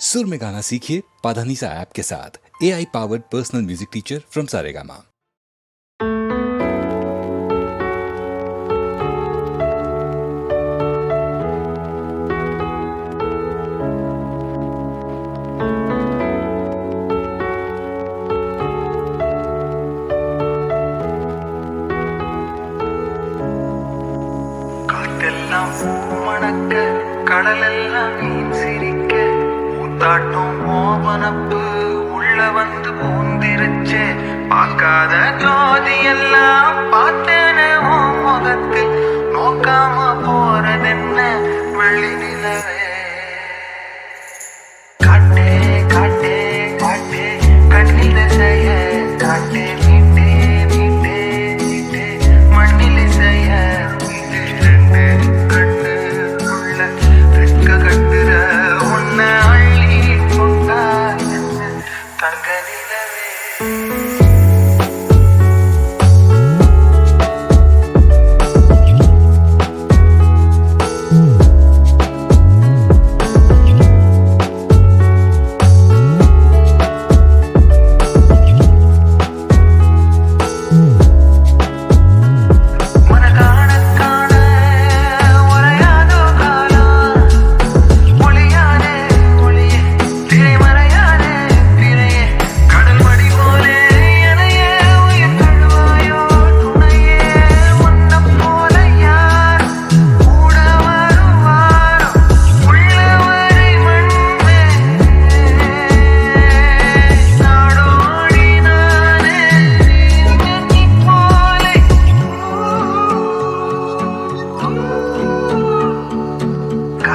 सुर में गाना सीखिए पाधानीसा ऐप के साथ। A I powered personal music teacher from Saregama കാറ്റെല്ലാം മണക്ക് കടലെല്ലാം നീ சிரிக்க ஓமனப்பு உள்ள வந்து பூந்திருச்சே. பார்க்காத ஜோதி எல்லாம் பார்த்தேனே ஓ முகத்தில். நோக்காம போறதென்ன? வெள்ளி நிலவே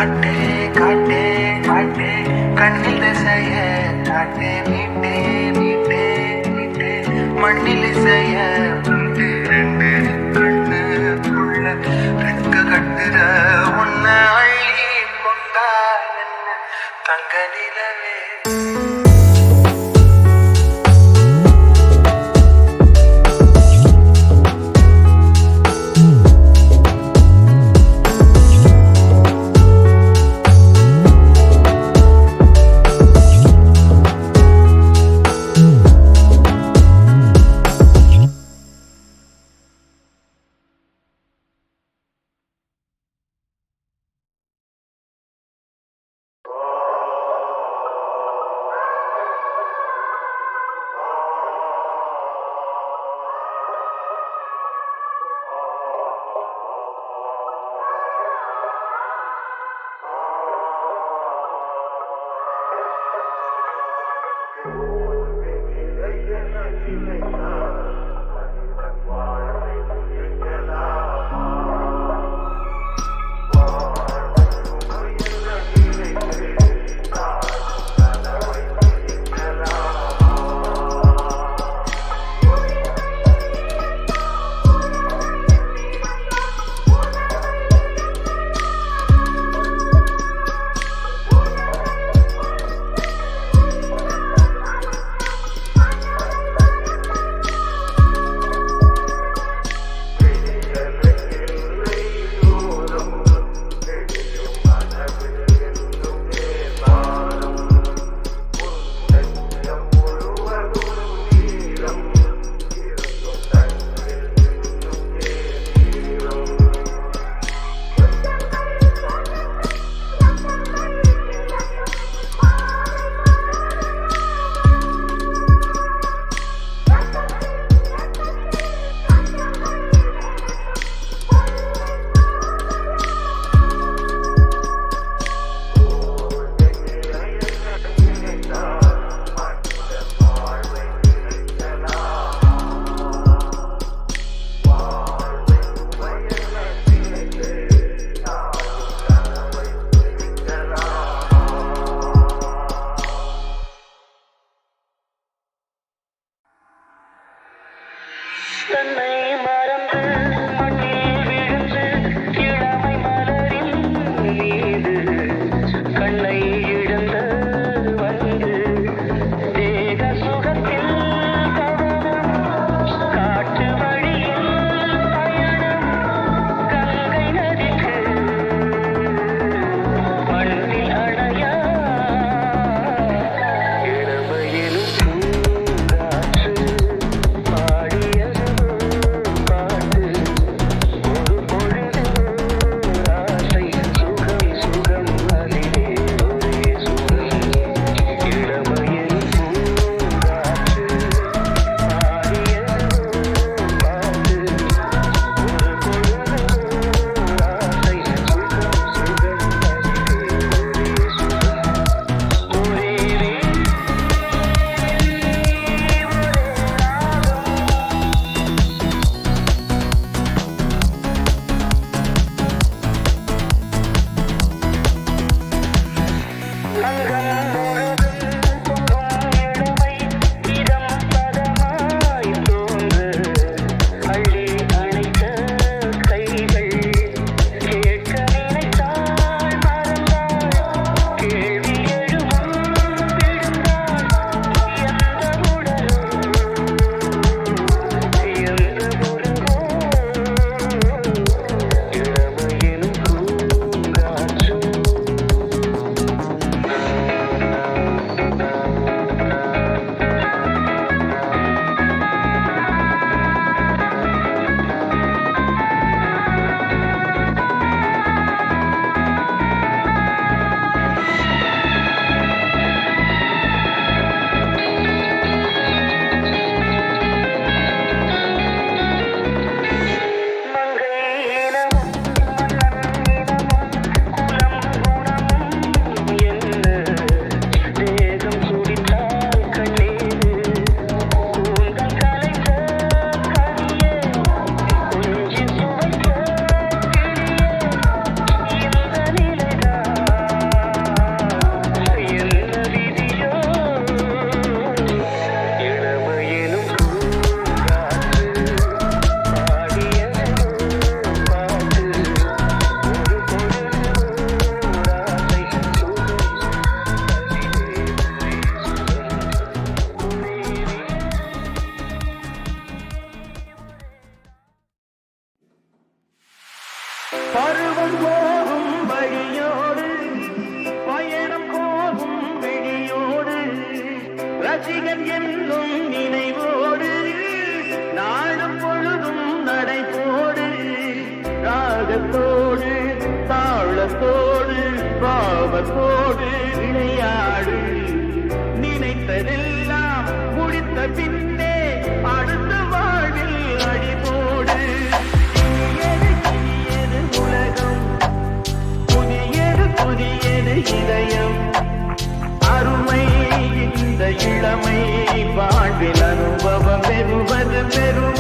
காட்டே காட்டே காட்டே கண்ணில் திசைய காட்டே மீட்டே மீட்டே மீட்டே. மண்ணில் இசைய ரெண்டு கண்ணு உள்ள teammates. தன்னை ராகத்தோடு தாளத்தோடு பாவத்தோடு விளையாடு நினைத்ததெல்லாம் முடித்த பின்னே அடுத்த வாழ்வில் அடிபோடு. புதியது உலகம். புதியது புதியது இதயம். அருமை இந்த இளமை வாழ்வில் அனுபவம் பெறுவது பெறும்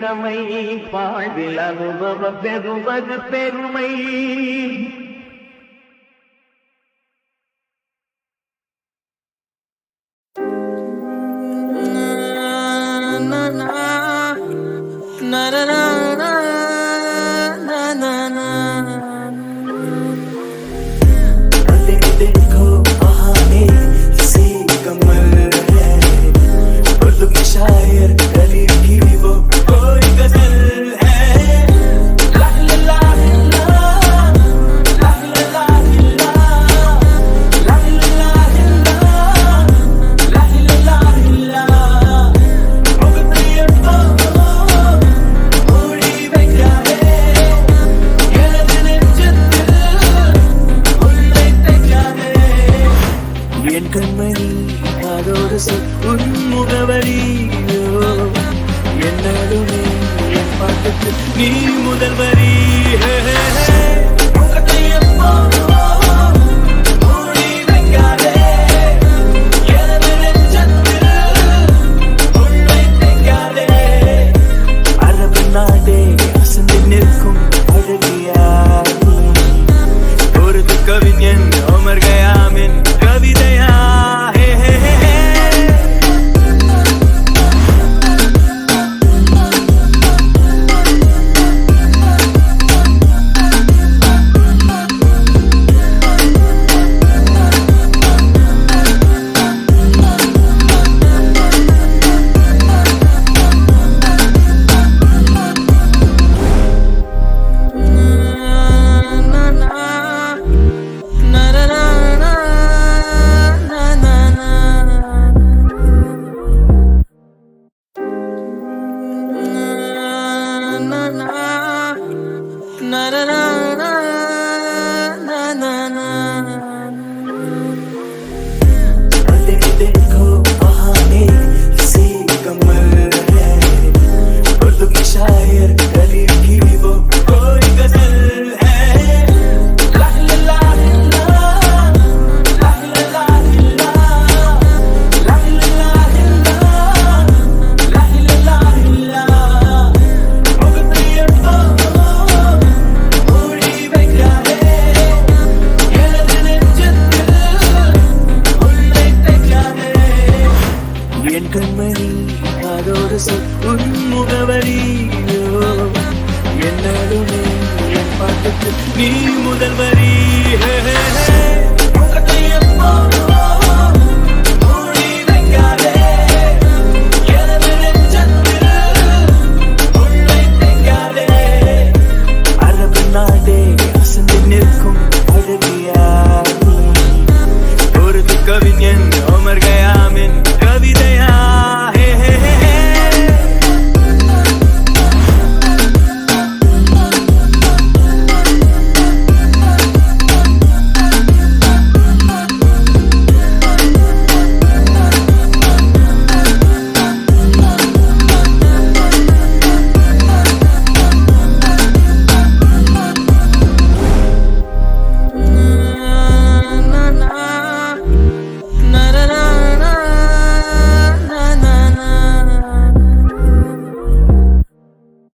தமிழமை வாழ்வில் அனுபவம் பெறுவது பெருமை.